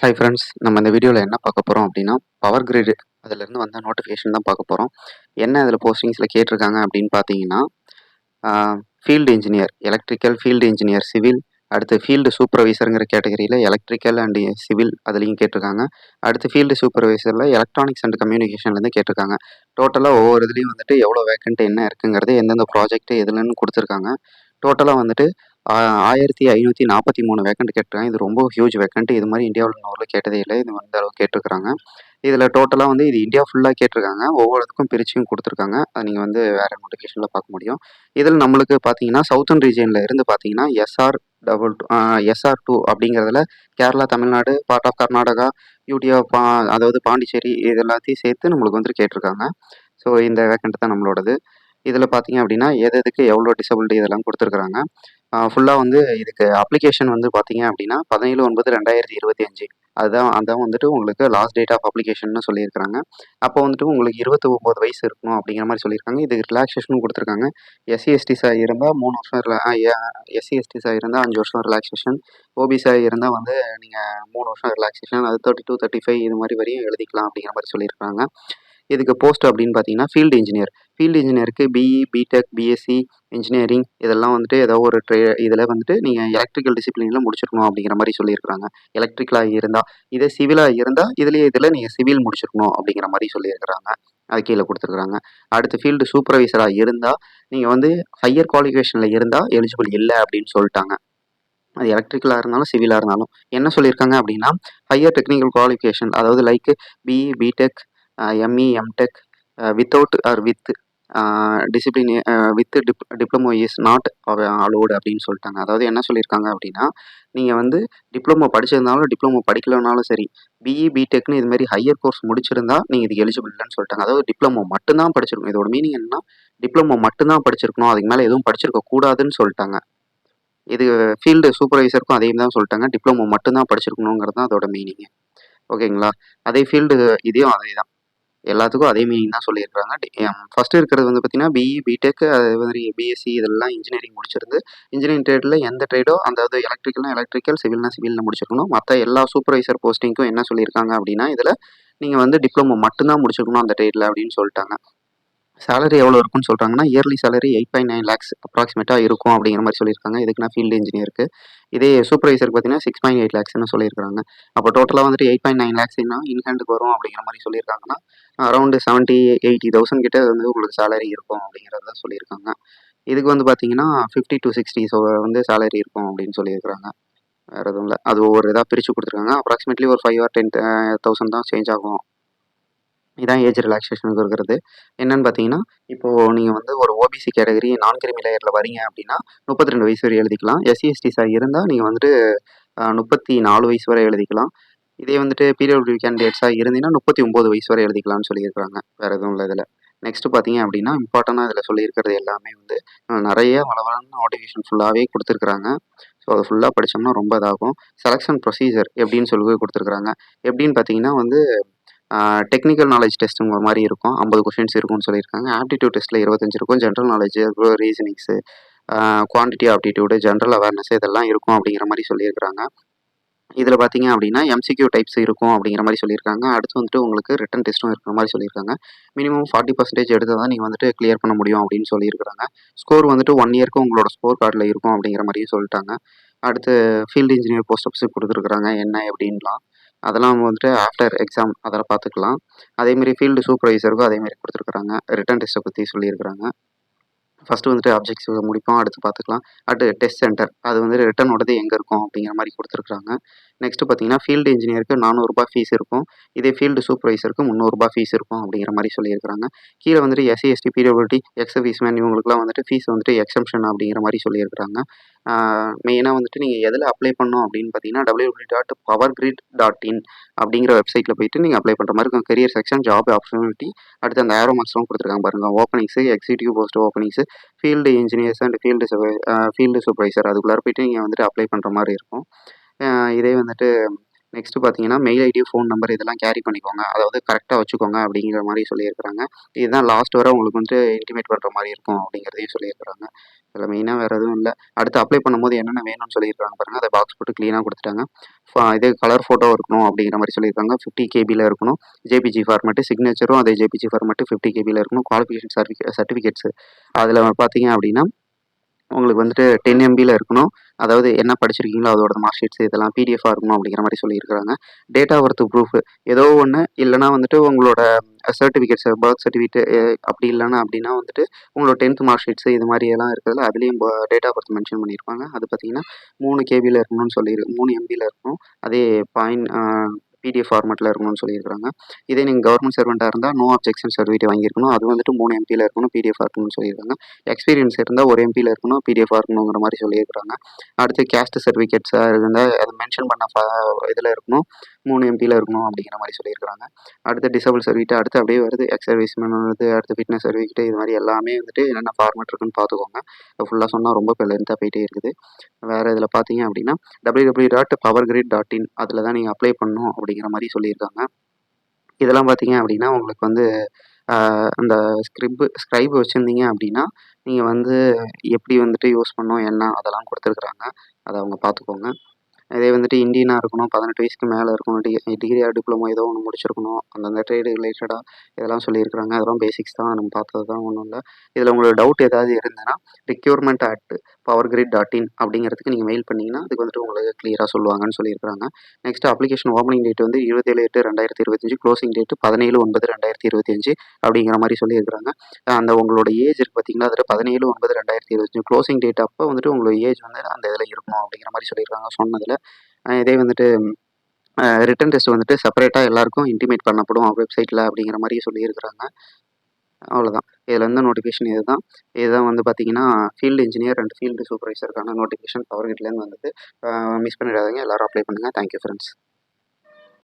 Hi friends நம்ம இந்த வீடியோவில் என்ன பார்க்க போகிறோம் அப்படின்னா பவர் கிரிட் அதிலேருந்து வந்த நோட்டிஃபிகேஷன் தான் பார்க்க போகிறோம் என்ன அதில் போஸ்டிங்ஸில் கேட்டிருக்காங்க அப்படின்னு பார்த்தீங்கன்னா field engineer electrical field engineer civil அடுத்து ஃபீல்டு சூப்பர்வைசருங்கிற கேட்டகரியில் எலக்ட்ரிக்கல் அண்ட் சிவில் அதுலேயும் கேட்டிருக்காங்க. அடுத்து ஃபீல்டு சூப்பர்வைசரில் எலக்ட்ரானிக்ஸ் அண்ட் கம்யூனிகேஷன்லேருந்து கேட்டிருக்காங்க. டோட்டலாக ஒவ்வொரு இதுலேயும் வந்துட்டு எவ்வளோ வேக்கண்ட் என்ன இருக்குங்கிறது எந்தெந்த ப்ராஜெக்ட் எதுலன்னு கொடுத்துருக்காங்க. டோட்டலாக வந்துட்டு ஆயிரத்தி ஐநூற்றி நாற்பத்தி மூணு வேக்கண்ட் கேட்டிருக்காங்க. இது ரொம்ப ஹியூஜ் வேக்கண்ட் இது மாதிரி இந்தியாவில் இன்னொரு கேட்டதே இல்லை. இது வந்து அளவு கேட்டிருக்காங்க. இதில் டோட்டலாக வந்து இது இந்தியா ஃபுல்லாக கேட்டிருக்காங்க. ஒவ்வொருத்துக்கும் பிரிச்சும் கொடுத்துருக்காங்க. அது நீங்கள் வந்து வேறு நோட்டிஃபிகேஷனில் பார்க்க முடியும். இதில் நம்மளுக்கு பார்த்தீங்கன்னா சவுத்தன் ரீஜியனில் இருந்து பார்த்தீங்கன்னா SR double two SR two அப்படிங்கிறதுல கேரளா தமிழ்நாடு பார்ட் ஆஃப் கர்நாடகா யூடியா பா அதாவது பாண்டிச்சேரி இது எல்லாத்தையும் சேர்த்து நம்மளுக்கு வந்து கேட்டிருக்காங்க. ஸோ இந்த வேக்கண்ட் தான் நம்மளோடது. இதில் பார்த்தீங்க அப்படின்னா எது எதுக்கு எவ்வளோ டிசபிலிட்டி இதெல்லாம் கொடுத்துருக்குறாங்க? ஃபுல்லாக வந்து இதுக்கு அப்ளிகேஷன் வந்து பார்த்தீங்க அப்படின்னா பதினேழு ஒன்பது ரெண்டாயிரத்தி இருபத்தி அஞ்சு. அதுதான் அதான் வந்துட்டு உங்களுக்கு லாஸ்ட் டேட் ஆஃப் அப்ளிகேஷன்னு சொல்லியிருக்காங்க அப்போ வந்துட்டு உங்களுக்கு இருபத்தி ஒம்பது வயசு இருக்கணும் அப்படிங்கிற மாதிரி சொல்லியிருக்காங்க. இதுக்கு ரிலாக்ஸேஷனும் கொடுத்துருக்காங்க. எஸ்சி எஸ்டிஸாக இருந்தால் மூணு வருஷம் எஸ்சி எஸ்டிஸாக இருந்தால் அஞ்சு வருஷம் ரிலாக்ஸேஷன் ஓபிஸாக இருந்தால் வந்து நீங்கள் மூணு வருஷம் ரிலாக்ஸேஷன் அது தேர்ட்டி டூ தேர்ட்டி ஃபைவ் இது மாதிரி வரையும் எழுதிக்கலாம் அப்படிங்கிற மாதிரி சொல்லியிருக்காங்க இதுக்கு போஸ்ட் அப்படின்னு பார்த்தீங்கன்னா ஃபீல்டு இன்ஜினியர் ஃபீல்டு இன்ஜினியருக்கு பிஇ பிடெக் பிஎஸ்சி இன்ஜினியரிங் இதெல்லாம் வந்துட்டு ஏதோ ஒரு ட்ரே இதில் வந்துட்டு நீங்கள் எலக்ட்ரிக்கல் டிசிப்ளினில் முடிச்சிருக்கணும் அப்படிங்கிற மாதிரி சொல்லியிருக்கிறாங்க. எலக்ட்ரிக்கலாக இருந்தால் இதே சிவிலாக இருந்தால் இதுலேயே இதில் நீங்கள் சிவில் முடிச்சிருக்கணும் அப்படிங்கிற மாதிரி சொல்லியிருக்கிறாங்க. அது கீழே கொடுத்துருக்குறாங்க. அடுத்து ஃபீல்டு சூப்பர்வைசராக இருந்தால் நீங்கள் வந்து ஹையர் குவாலிஃபிகேஷனில் இருந்தால் எலிஜிபிள் இல்லை அப்படின்னு சொல்லிட்டாங்க. அது எலக்ட்ரிக்கலாக இருந்தாலும் சிவிலாக இருந்தாலும் என்ன சொல்லியிருக்காங்க அப்படின்னா ஹையர் டெக்னிக்கல் குவாலிஃபிகேஷன் அதாவது like BE BTech ME MTech without or with discipline with dip diploma is not allowed அப்படின்னு சொல்லிட்டாங்க. அதாவது என்ன சொல்லியிருக்காங்க அப்படின்னா நீங்கள் வந்து டிப்ளமோ படிச்சிருந்தாலும் டிப்ளமோ படிக்கலனாலும் சரி பிஇ பிடெக்னு இது மாதிரி ஹையர் கோர்ஸ் முடிச்சிருந்தா நீங்கள் இதுக்கு எலிஜிபிள் இல்லைன்னு சொல்லிட்டாங்க. அதாவது டிப்ளமோ மட்டும்தான் படிச்சிருக்கணும். இதோட மீனிங் என்னன்னா டிப்ளமோ மட்டும்தான் படிச்சிருக்கணும். அதுக்கு மேலே எதுவும் படிச்சிருக்க கூடாதுன்னு சொல்லிட்டாங்க. இது ஃபீல்டு சூப்பர்வைசருக்கும் அதே தான் சொல்லிட்டாங்க. டிப்ளமோ மட்டும்தான் படிச்சிருக்கணுங்கிறது தான் அதோட மீனிங்கு ஓகேங்களா? அதே ஃபீல்டு இதையும் அதே தான் எல்லாத்துக்கும் அதே மீனிங் தான் சொல்லியிருக்காங்க ஃபர்ஸ்ட் இருக்கிறது வந்து பார்த்தீங்கன்னா பிஇ பிடெக் அதே மாதிரி பிஎஸ்சி இதெல்லாம் இன்ஜினியரிங் முடிச்சிருந்து இன்ஜினியரிங் ட்ரேடில் எந்த ட்ரேடோ அந்த அது எலக்ட்ரிக்கல்னா எலக்ட்ரிக்கல் சிவில்னா சிவில்னு முடிச்சிருக்கணும். மற்ற எல்லா சூப்பர்வைசர் போஸ்டிங்க்கும் என்ன சொல்லியிருக்காங்க அப்படின்னா இதில் நீங்கள் வந்து டிப்ளமோ மட்டும்தான் முடிச்சிருக்கணும் அந்த ட்ரேடில் அப்படின்னு சொல்லிட்டாங்க. சேலரி எவ்வளோ இருக்குன்னு சொல்கிறாங்கன்னா yearly salary eight point nine lakhs அப்ராக்சிமேட்டாக இருக்கும் அப்படிங்கிற மாதிரி சொல்லியிருக்காங்க. இதுக்குன்னா ஃபீல்டு இன்ஜினியருக்கு இதே சூப்பர்வைசருக்கு பார்த்தீங்கன்னா சிக்ஸ் பாயிண்ட் எயிட் லேக்ஸ்னு சொல்லியிருக்காங்க அப்போ டோட்டலாக வந்துட்டு எயிட் பாயிண்ட் நைன் லேக்ஸ்னா இன்ஹேண்டுக்கு வரும் அப்படிங்கிற மாதிரி சொல்லியிருக்காங்கன்னா அரௌண்டு செவன்ட்டி எயிட்டி தௌசண்ட் கிட்ட வந்து உங்களுக்கு சேலரி இருக்கும் அப்படிங்கிறத சொல்லியிருக்காங்க. இதுக்கு வந்து பார்த்தீங்கன்னா ஃபிஃப்டி டு சிக்ஸ்டி ஸோ வந்து சேலரி இருக்கும் அப்படின்னு சொல்லியிருக்காங்க வேறு எதுவும் இல்லை. அது ஒவ்வொரு இதாக பிரித்து கொடுத்துருக்காங்க. அப்ராக்சிமேட்லி ஒரு ஃபைவ் ஆர் டென் தௌசண்ட் தான் சேஞ்ச் ஆகும். இதான் ஏஜ் ரிலாக்ஸேஷனுக்கு இருக்கிறது என்னன்னு பார்த்தீங்கன்னா இப்போது நீங்கள் வந்து ஒரு ஓபிசி கேட்டகரி நான் கிரிமி லேயரில் வரீங்க அப்படின்னா முப்பத்தி ரெண்டு வயசு வரை எழுதிக்கலாம். எஸ்சி எஸ்டிஸாக இருந்தால் நீங்கள் வந்துட்டு முப்பத்தி நாலு வயசு வரை எழுதிக்கலாம். இதே வந்துட்டு பீரியட் கேண்டிடேட்ஸாக இருந்தீங்கன்னா முப்பத்தி ஒம்பது வயசு வரை எழுதிக்கலாம்னு சொல்லியிருக்காங்க. வேறு எதுவும் இல்லை இதில். நெக்ஸ்ட் பார்த்தீங்க அப்படின்னா இம்பார்ட்டண்டாக இதில் சொல்லியிருக்கிறது எல்லாமே வந்து நிறைய வளவளன்னு நோட்டிஃபிகேஷன் ஃபுல்லாகவே கொடுத்துருக்குறாங்க. ஸோ அதை ஃபுல்லாக படித்தோம்னா ரொம்ப இதாகும். செலெக்ஷன் ப்ரொசீஜர் எப்படின்னு சொல்லி கொடுத்துருக்குறாங்க. எப்படின்னு பார்த்தீங்கன்னா வந்து டெக்னிக்கல் நாலேஜ் டெஸ்ட்டுங்கிற மாதிரி இருக்கும். ஐம்பது கொஷின்ஸ் இருக்கும்னு சொல்லியிருக்காங்க. ஆப்டிடியூட் டெஸ்ட்டில் இருபத்தஞ்சு இருக்கும். ஜென்ரல் நாலேஜ் அப்புறம் reasonings quantity aptitude general awareness இதெல்லாம் இருக்கும் அப்படிங்கிற மாதிரி சொல்லியிருக்கிறாங்க. இதில் பார்த்தீங்க அப்படின்னா எம்சிக்யூ டைப்ஸ் இருக்கும் அப்படிங்கிற மாதிரி சொல்லியிருக்காங்க. அடுத்து வந்துட்டு உங்களுக்கு ரிட்டன் டெஸ்ட்டும் இருக்கிற மாதிரி சொல்லியிருக்காங்க. மினிமம் ஃபார்ட்டி பர்சன்டேஜ் எடுத்தால் தான் நீங்கள் வந்துட்டு கிளியர் பண்ண முடியும் அப்படின்னு சொல்லியிருக்காங்க ஸ்கோர் வந்துட்டு ஒன் இயர்க்கு உங்களோட ஸ்கோர் கார்டில் இருக்கும் அப்படிங்கிற மாதிரியும் சொல்லிட்டாங்க. அடுத்து ஃபீல்டு இன்ஜினியர் போஸ்ட் ஆஃபீஸுக்கு கொடுத்துருக்குறாங்க. என்ன எப்படின்லாம் அதெல்லாம் வந்துட்டு ஆஃப்டர் எக்ஸாம் அதெல்லாம் பார்த்துக்கலாம் அதேமாரி ஃபீல்டு சூப்பர்வைசருக்கும் அதேமாரி கொடுத்துருக்குறாங்க. ரிட்டன் டெஸ்ட்டை பற்றி சொல்லியிருக்கிறாங்க. ஃபஸ்ட்டு வந்துட்டு அப்ஜெக்ட்ஸ் முடிப்போம். அடுத்து பார்த்துக்கலாம் அடுத்து டெஸ்ட் சென்டர் அது வந்து ரிட்டனோடது எங்கே இருக்கும் அப்படிங்கிற மாதிரி கொடுத்துருக்குறாங்க. நெக்ஸ்ட்டு பார்த்தீங்கன்னா ஃபீல்டு இன்ஜினியருக்கு நானூறுரூபா ஃபீஸ் இருக்கும். இதே ஃபீல்டு சூப்பர்வைசருக்கு முந்நூறுரூபா ஃபீஸ் இருக்கும் அப்படிங்கிற மாதிரி சொல்லியிருக்கிறாங்க. கீழே வந்துட்டு எஸ்சி எஸ்டி பீரியபிலிட்டி எக்ஸ் ஃபீஸ்மேன் இவங்களுக்குலாம் வந்துட்டு ஃபீஸ் வந்துட்டு எக்ஸம்ஷன் அப்படிங்கிற மாதிரி சொல்லியிருக்கிறாங்க. மெயினாக வந்துட்டு நீங்கள் எதில் அப்ளை பண்ணணும் அப்படின்னு பார்த்தீங்கன்னா W dot power grid dot in அப்படிங்கிற வெப்சைட்டில் போயிட்டு நீங்கள் அப்ளை பண்ணுற மாதிரி இருக்கும். கெரியர் செக்ஷன் ஜாப் ஆப்பர்ச்சுனிட்டி அடுத்து அந்த ஏரோ மார்க்ஸ்லாம் கொடுத்துருக்காங்க பாருங்கள் openings executive post openings field engineers and field field supervisor அதுக்குள்ளார போயிட்டு நீங்கள் வந்துட்டு அப்ளை பண்ணுற மாதிரி இருக்கும். இதே வந்துட்டு நெக்ஸ்ட்டு பார்த்தீங்கன்னா மெயில் ஐடி ஃபோன் நம்பர் இதெல்லாம் கேரி பண்ணிக்கோங்க. அதாவது கரெக்டாக வச்சுக்கோங்க அப்படிங்கிற மாதிரி சொல்லியிருக்கிறாங்க. இதுதான் லாஸ்ட் வரை உங்களுக்கு வந்து இன்டிமேட் பண்ணுற மாதிரி இருக்கும் அப்படிங்கிறதையும் சொல்லியிருக்கிறாங்க. இதில் மெயினாக வேறு எதுவும் இல்லை. அடுத்து அப்ளை பண்ணும்போது என்னென்ன வேணும்னு சொல்லியிருக்காங்க பாருங்கள் அதை பாக்ஸ் போட்டு க்ளீனாக கொடுத்துட்டாங்க. இதே கலர் ஃபோட்டோ இருக்கணும் அப்படிங்கிற மாதிரி சொல்லியிருக்காங்க. ஃபிஃப்டி கேபியில் இருக்கணும். ஜேபிஜி ஃபார்மேட்டு சிக்னேச்சரும் அதே ஜேபிஜி ஃபார்மேட்டு ஃபிஃப்டி கேபியில் இருக்கணும். குவாலிஃபிகேஷன் சர்டிஃபிகே சர்டிஃபிகேட்ஸு அதில் பார்த்தீங்க அப்படின்னா உங்களுக்கு வந்துட்டு டென் எம்பியில் இருக்கணும். அதாவது என்ன படிச்சிருக்கீங்களோ அதோட மார்க் ஷீட்ஸ் இதெல்லாம் பிடிஎஃபாக இருக்கணும் அப்படிங்கிற மாதிரி சொல்லியிருக்கிறாங்க. டேட்டா ஒர்த்து ப்ரூஃப் ஏதோ ஒன்று இல்லைனா வந்துட்டு உங்களோட சர்டிஃபிகேட்ஸ் பர்த் சர்டிஃபிகேட் அப்படி இல்லைன்னா அப்படின்னா வந்துட்டு உங்களோட டென்த் மார்க் ஷீட்ஸ் இது மாதிரி எல்லாம் இருக்கிறதுல அதுலேயும் டேட்டா ஒர்த் மென்ஷன் பண்ணியிருப்பாங்க. அது பார்த்தீங்கன்னா மூணு கேபியில் இருக்கணும்னு சொல்லி மூணு எம்பியில் இருக்கணும். அதே பாயிண்ட் பிடிஎஃப் ஃபார்மெட்டில் இருக்கணும்னு சொல்லியிருக்காங்க இதே நீங்கள் கவர்மெண்ட் சர்வெண்ட்டாக இருந்தால் நோ அப்ஜெக்ஷன் சர்டிஃபிகேட் வாங்கியிருக்கணும். அது வந்துட்டு மூணு எம்பியில் இருக்கணும் பிடிஎஃப் இருக்கணும்னு சொல்லியிருக்காங்க. எக்ஸ்பீரியன்ஸ் இருந்தால் ஒரு எம்பியில் இருக்கணும் பிடிஎஃப் இருக்கணுங்கிற மாதிரி சொல்லியிருக்காங்க அடுத்து கேஸ்ட் சர்டிஃபிகேட்ஸாக இருந்தால் அது மென்ஷன் பண்ண இதில் இருக்கணும். மூணு எம்பியில் இருக்கணும் அப்படிங்கிற மாதிரி சொல்லியிருக்காங்க அடுத்து டிசபிள் சர்டிஃபிகேட் அடுத்து அப்படியே வருது. எக்ஸ் சர்வீஸ்மேன் வருது. அடுத்து ஃபிட்னஸ் சர்டிஃபிகேட் இது மாதிரி எல்லாமே வந்துட்டு என்னென்ன ஃபார்மேட் இருக்குன்னு பார்த்துக்கோங்க. ஃபுல்லாக சொன்னால் ரொம்ப இப்போ லென்த்தாக போயிட்டே இருக்குது. வேறு இதில் பார்த்தீங்க அப்படின்னா W W dot power grid dot in அதில் தான் நீங்கள் அப்ளை பண்ணணும் அப்படிங்கிற மாதிரி சொல்லியிருக்காங்க. இதெல்லாம் பார்த்தீங்க அப்படின்னா உங்களுக்கு வந்து அந்த ஸ்கிரிப்பு ஸ்க்ரைப் வச்சுருந்தீங்க அப்படின்னா நீங்கள் வந்து எப்படி வந்துட்டு யூஸ் பண்ணோம் என்ன அதெல்லாம் கொடுத்துருக்குறாங்க அதை அவங்க பார்த்துக்கோங்க. இதே வந்துட்டு இந்தியனாக இருக்கணும் பதினெட்டு வயசுக்கு மேலே இருக்கணும் டி டிகிரி டிப்ளமோ ஏதோ ஒன்று முடிச்சிருக்கணும். அந்தந்த ட்ரேடு ரிலேட்டடாக இதெல்லாம் சொல்லியிருக்கிறாங்க. அதெல்லாம் பேசிக்ஸ் தான். நம்ம பார்த்தது தான் ஒன்றும் இல்லை. இதில் உங்களுக்கு டவுட் ஏதாவது இருந்ததுன்னா requirement at power grid dot in அப்படிங்கிறதுக்கு நீங்கள் மெயில் பண்ணிங்கன்னா அதுக்கு வந்துட்டு உங்களுக்கு கிளியராக சொல்லுவாங்கன்னு சொல்லியிருக்காங்க நெக்ஸ்ட் அப்ளிகேஷன் ஓப்பனிங் டேட் வந்து இருபத்தேழு எட்டு ரெண்டாயிரத்தி இருபத்தஞ்சு க்ளோசிங் டேட் பதினேழு ஒன்பது ரெண்டாயிரத்தி இருபத்தஞ்சு அப்படிங்கிற மாதிரி சொல்லியிருக்காங்க அந்த உங்களோட ஏஜ் இருக்குது பார்த்தீங்கன்னா அதில் பதினேழு ஒன்பது ரெண்டாயிரத்தி இருபத்தஞ்சு க்ளோசிங் டேட் அப்போ வந்துட்டு உங்களோட ஏஜ் வந்து அந்த இதில் இருக்கணும் அப்படிங்கிற மாதிரி சொல்லியிருக்காங்க சொன்னதில். இதே வந்துட்டு ரிட்டன் டெஸ்ட் வந்துட்டு செப்பரேட்டாக எல்லாருக்கும் இன்டிமேட் பண்ணப்படும் வெப்சைட்டில் அப்படிங்கிற மாதிரி சொல்லியிருக்கிறாங்க. அவ்வளோதான் இதில் வந்து நோட்டிஃபிகேஷன் இதுதான். இதுதான் வந்து பார்த்தீங்கன்னா ஃபீல்டு இன்ஜினியர் அண்ட் ஃபீல்டு சூப்பர்வைசருக்கான நோட்டிஃபிகேஷன் பவர் கிட்லேருந்து வந்தது. மிஸ் பண்ணிடாதீங்க. எல்லாரும் அப்ளை பண்ணுங்கள் தேங்க்யூ ஃப்ரெண்ட்ஸ்